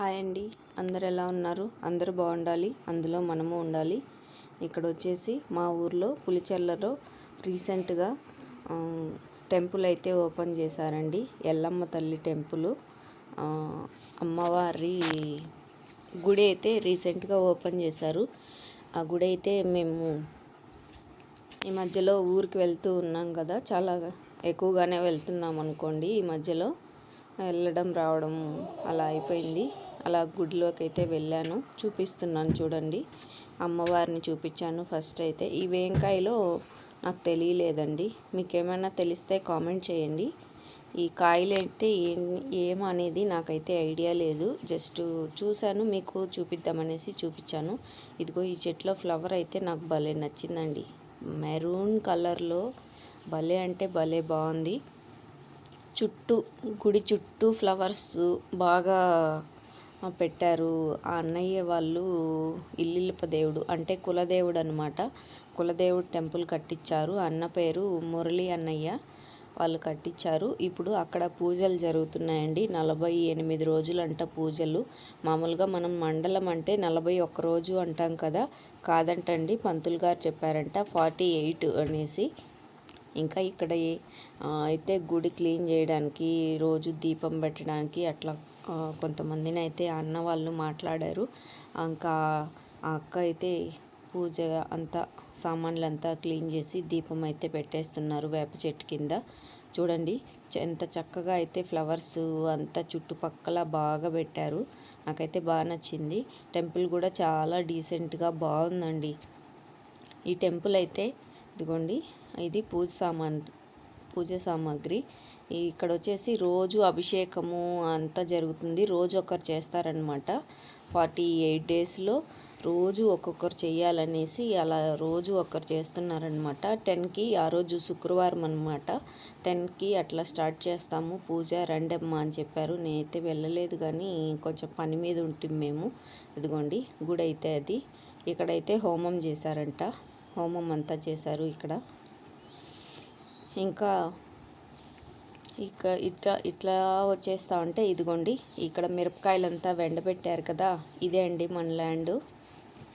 Hi అండి. అందరు ఎలా ఉన్నారు? అందరూ బాగుండాలి. అందులో మనము ఉండాలి. ఇక్కడ వచ్చేసి మా ఊర్లో పులిచెర్లలో రీసెంట్గా టెంపుల్ అయితే ఓపెన్ చేశారండి. ఎల్లమ్మ తల్లి టెంపుల్. అమ్మవారి గుడి అయితే రీసెంట్గా ఓపెన్ చేశారు. ఆ గుడి అయితే మేము ఈ మధ్యలో ఊరికి వెళ్తూ ఉన్నాం కదా. చాలా ఎక్కువగానే వెళ్తున్నాం అనుకోండి ఈ మధ్యలో. వెళ్ళడం రావడం అలా అయిపోయింది. అలా గుడిలోకి అయితే వెళ్ళాను. చూపిస్తున్నాను చూడండి. అమ్మవారిని చూపించాను ఫస్ట్ అయితే. ఈ వేంకాయలో నాకు తెలియలేదండి. మీకు ఏమైనా తెలిస్తే కామెంట్ చేయండి. ఈ కాయలు అయితే ఏం అనేది నాకైతే ఐడియా లేదు. జస్ట్ చూశాను మీకు చూపిద్దామనేసి చూపించాను. ఇదిగో ఈ చెట్లో ఫ్లవర్ అయితే నాకు భలే నచ్చిందండి. మెరూన్ కలర్లో భలే అంటే భలే బాగుంది. చుట్టూ గుడి చుట్టూ ఫ్లవర్స్ బాగా పెట్టారు. ఆ అన్నయ్య వాళ్ళు ఇల్లిల్ప దేవుడు అంటే కులదేవుడు అనమాట కులదేవుడు టెంపుల్ కట్టించారు అన్న పేరు మురళి అన్నయ్య వాళ్ళు కట్టించారు ఇప్పుడు అక్కడ పూజలు జరుగుతున్నాయండి. నలభై ఎనిమిది రోజులు అంట పూజలు. మామూలుగా మనం మండలం అంటే నలభై ఒక్క రోజు అంటాం కదా. కాదంటండి పంతులు గారు చెప్పారంట ఫార్టీ ఎయిట్ అనేసి. ఇంకా ఇక్కడ ఏ- అయితే గుడి క్లీన్ చేయడానికి రోజు దీపం పెట్టడానికి అట్లా కొంతమందిని అయితే అన్న వాళ్ళు మాట్లాడారు. ఇంకా ఆ అక్క అయితే పూజ అంతా సామాన్లు అంతా క్లీన్ చేసి దీపం అయితే పెట్టేస్తున్నారు వేప చెట్టు కింద. చూడండి చ- ఎంత చక్కగా అయితే ఫ్లవర్స్ అంతా చుట్టుపక్కల బాగా పెట్టారు. నాకైతే బాగా నచ్చింది. టెంపుల్ కూడా చాలా డీసెంట్గా బాగుందండి. ఈ టెంపుల్ అయితే ఇదిగోండి ఇది పూజ సామాన్ పూజ సామాగ్రి. ఇక్కడ వచ్చేసి రోజు అభిషేకము అంతా జరుగుతుంది. రోజు ఒకరు చేస్తారనమాట. ఫార్టీ ఎయిట్ డేస్లో రోజు ఒక్కొక్కరు చేయాలనేసి అలా రోజు ఒకరు చేస్తున్నారనమాట. టెన్కి ఆ రోజు శుక్రవారం అనమాట టెన్కి అట్లా స్టార్ట్ చేస్తాము. పూజ రండమ్మా అని చెప్పారు. నేనైతే వెళ్ళలేదు కానీ కొంచెం పని మీద ఉంటుంది మేము. ఇదిగోండి గుడి అయితే అది. ఇక్కడైతే హోమం చేశారంట. హోమం అంతా చేశారు ఇక్కడ. ఇంకా ఇక ఇట్లా ఇట్లా వచ్చేస్తా ఉంటే ఇదిగోండి ఇక్కడ మిరపకాయలంతా వెండబెట్టారు కదా ఇదే అండి మన ల్యాండ్.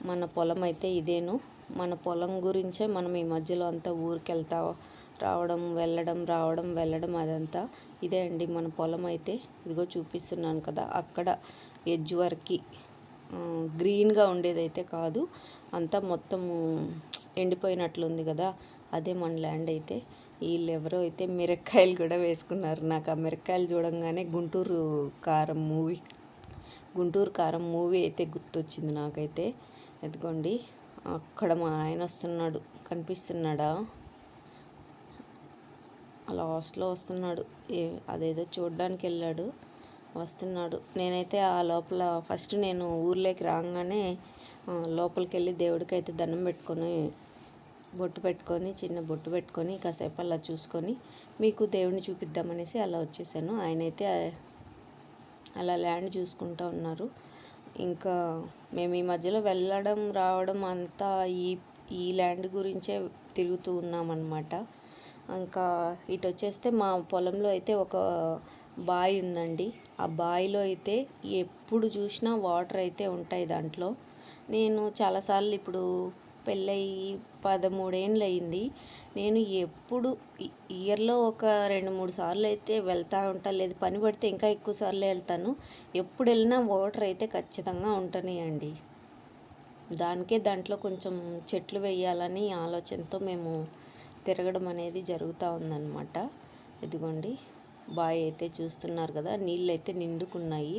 మన పొలం అయితే ఇదేను. మన పొలం గురించే మనం ఈ మధ్యలో అంతా ఊరికెళ్తా రావడం వెళ్ళడం రావడం వెళ్ళడం అదంతా ఇదే అండి మన పొలం అయితే. ఇదిగో చూపిస్తున్నాను కదా అక్కడ ఎడ్జ్ వరకు గ్రీన్గా ఉండేదైతే కాదు అంతా మొత్తము ఎండిపోయినట్లుంది కదా అదే మన ల్యాండ్ అయితే. వీళ్ళు ఎవరో అయితే మిరక్కాయలు కూడా వేసుకున్నారు. నాకు ఆ మిరక్కాయలు చూడంగానే గుంటూరు కారం మూవీ గుంటూరు కారం మూవీ అయితే గుర్తొచ్చింది నాకైతే. ఎదుకోండి అక్కడ మా ఆయన వస్తున్నాడు కనిపిస్తున్నాడా? లాస్ట్లో వస్తున్నాడు ఏ అదేదో చూడడానికి వెళ్ళాడు వస్తున్నాడు. నేనైతే ఆ లోపల ఫస్ట్ నేను ఊర్లోకి రాగానే లోపలికి వెళ్ళి దేవుడికి అయితే దండం పెట్టుకొని బొట్టు పెట్టుకొని చిన్న బొట్టు పెట్టుకొని కాసేపు అలా చూసుకొని మీకు దేవుడిని చూపిద్దామనేసి అలా వచ్చేసాను. ఆయన అయితే అలా ల్యాండ్ చూసుకుంటూ ఉన్నారు. ఇంకా మేము ఈ మధ్యలో వెళ్ళడం రావడం అంతా ఈ ఈ ల్యాండ్ గురించే తిరుగుతూ ఉన్నామన్నమాట. ఇంకా ఇటు వచ్చేస్తే మా పొలంలో అయితే ఒక బావి ఉందండి. ఆ బావిలో అయితే ఎప్పుడు చూసినా వాటర్ అయితే ఉంటాయి దాంట్లో. నేను చాలాసార్లు ఇప్పుడు పెళ్ళయి పదమూడేళ్ళు అయింది నేను ఎప్పుడు ఇయర్లో ఒక రెండు మూడు సార్లు అయితే వెళ్తూ ఉంటా లేదు పని పడితే ఇంకా ఎక్కువ సార్లు వెళ్తాను. ఎప్పుడు వెళ్ళినా వాటర్ అయితే ఖచ్చితంగా ఉంటున్నాయండి దానికే దాంట్లో కొంచెం చెట్లు వేయాలని ఆలోచనతో మేము తిరగడం అనేది జరుగుతూ ఉందన్నమాట. ఇదిగోండి బాయ్ అయితే చూస్తున్నారు కదా నీళ్ళు అయితే నిండుకున్నాయి.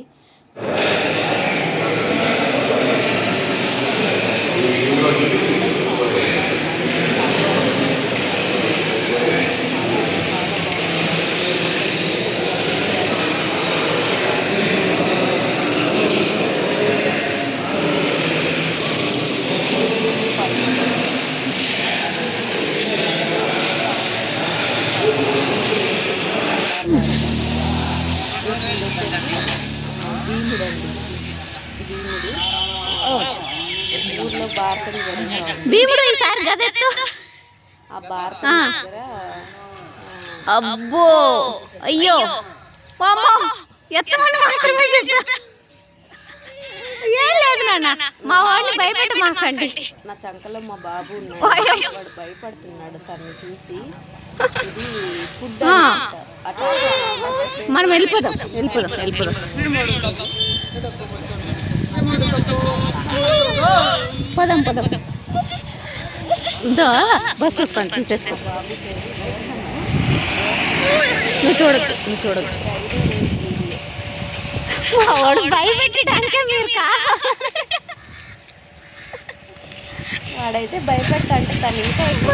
భారతం భీముడు ఈసారి గదెత్తు ఆ భారతం దగ్గర అబ్బో. అయ్యో. వామ్మో. ఎత్తమని మాత్రమే చెప్పా ఏం లేదు నాన్న. మా వాళ్ళని భయపెట్టమాకండి నా చంకలో మా బాబు ఉన్నాడు. వాడు భయపడుతున్నాడు. తను చూసి ఇది ఫుడ్ అట్లా మనం వెళ్ళిపోదాం. వెళ్ళిపోదాం. వెళ్ళిపోదాం. పదం పదం. ఇదో బస్ వస్తాను చూసేసుకో నువ్వు చూడద్దు నువ్వు చూడద్దు. వాడు భయపెట్టడానికే మీరు వాడైతే భయపెట్టంటే తను ఇంకా ఎక్కువ.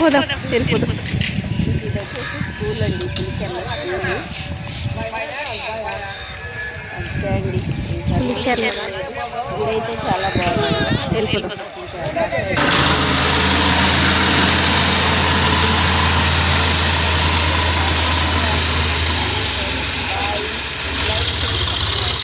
పోదాం వెళ్ళిపోదాం. ఇది వచ్చేసి స్కూల్ అండి పులిచెర్ల స్కూల్. అంతే అండి. పిలిచారు ఇదైతే చాలా బాగుంది. వెళ్ళిపోదాం